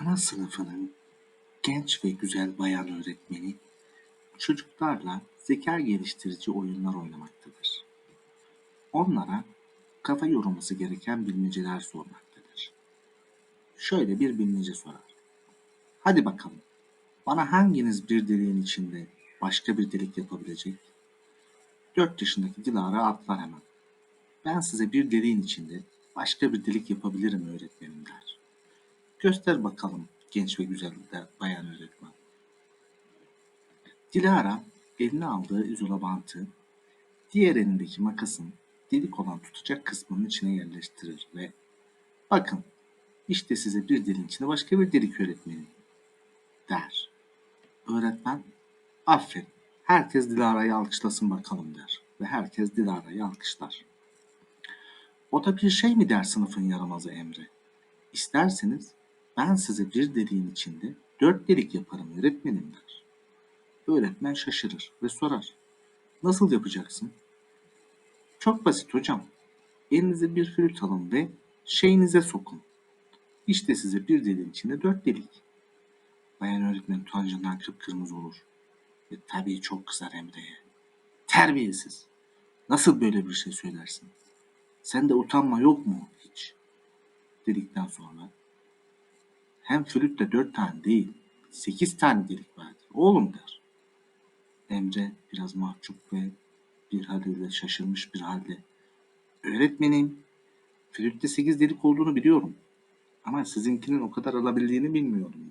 ana sınıfının genç ve güzel bayan öğretmeni çocuklarla zeka geliştirici oyunlar oynamaktadır. Onlara kafa yorulması gereken bilmeceler sormaktadır. Şöyle bir bilmece sorar. Hadi bakalım. Bana hanginiz bir deliğin içinde başka bir delik yapabilecek? Dört yaşındaki Dilara atlar hemen. Ben size bir deliğin içinde başka bir delik yapabilirim öğretmenim der. Göster bakalım genç ve güzel bayan öğretmen. Dilara eline aldığı izola bantı diğer elindeki makasın delik olan tutacak kısmının içine yerleştirir ve bakın işte size bir deliğin içinde başka bir delik öğretmenim der. Öğretmen aferin herkes Dilara'yı alkışlasın bakalım der ve herkes Dilara'yı alkışlar. O da bir şey mi der sınıfın yaramazı Emre. İsterseniz ben size bir deliğin içinde dört delik yaparım öğretmenim der. Öğretmen şaşırır ve sorar. Nasıl yapacaksın? Çok basit hocam. Elinize bir flüt alın ve şeyinize sokun. İşte size bir deliğin içinde dört delik. Bayan öğretmen utancından kıpkırmızı olur. Ve tabii çok kızar Emre'ye. Terbiyesiz. Nasıl böyle bir şey söylersin? Sende utanma yok mu hiç? Dedikten sonra hem flütte dört tane değil, sekiz tane delik vardır. Oğlum der. Emre biraz mahcup ve bir halde şaşırmış bir halde. Öğretmenim, flütte sekiz delik olduğunu biliyorum. Ama sizinkinin o kadar alabildiğini bilmiyorum.